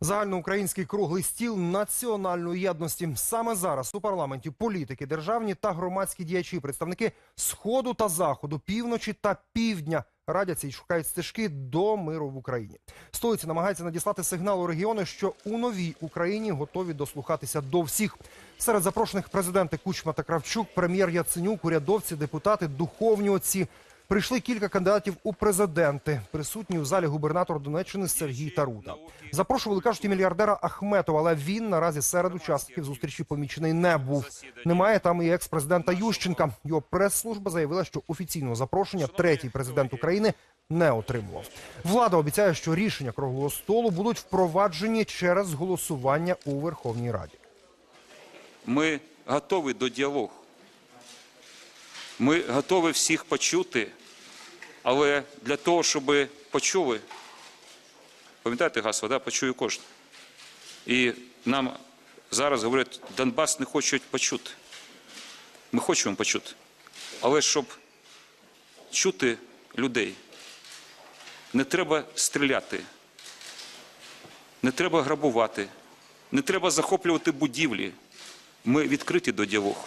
Загальноукраїнський круглий стіл національної єдності. Саме зараз у парламенті політики, державні та громадські діячі, представники сходу та заходу, півночі та півдня радяться і шукають стежки до миру в Україні. Столиця намагається надіслати сигнал у регіони, що у новій Україні готові дослухатися до всіх. Серед запрошених президенти Кучма та Кравчук, прем'єр Яценюк, урядовці, депутати, духовні отці. Прийшли кілька кандидатів у президенти. Присутній у залі губернатор Донеччини Сергій Тарута. Запрошували, кажуть, і мільярдера Ахметова, але він наразі серед учасників зустрічі помічений не був. Немає там і екс-президента Ющенка. Його прес-служба заявила, що офіційного запрошення третій президент України не отримував. Влада обіцяє, що рішення круглого столу будуть впроваджені через голосування у Верховній Раді. Ми готові до діалогу. Ми готові всіх почути, але для того, щоб почули, пам'ятаєте гасло, да? почує кожен. І нам зараз говорять, Донбас не хочуть почути. Ми хочемо почути. Але щоб чути людей, не треба стріляти, не треба грабувати, не треба захоплювати будівлі. Ми відкриті до діалогу.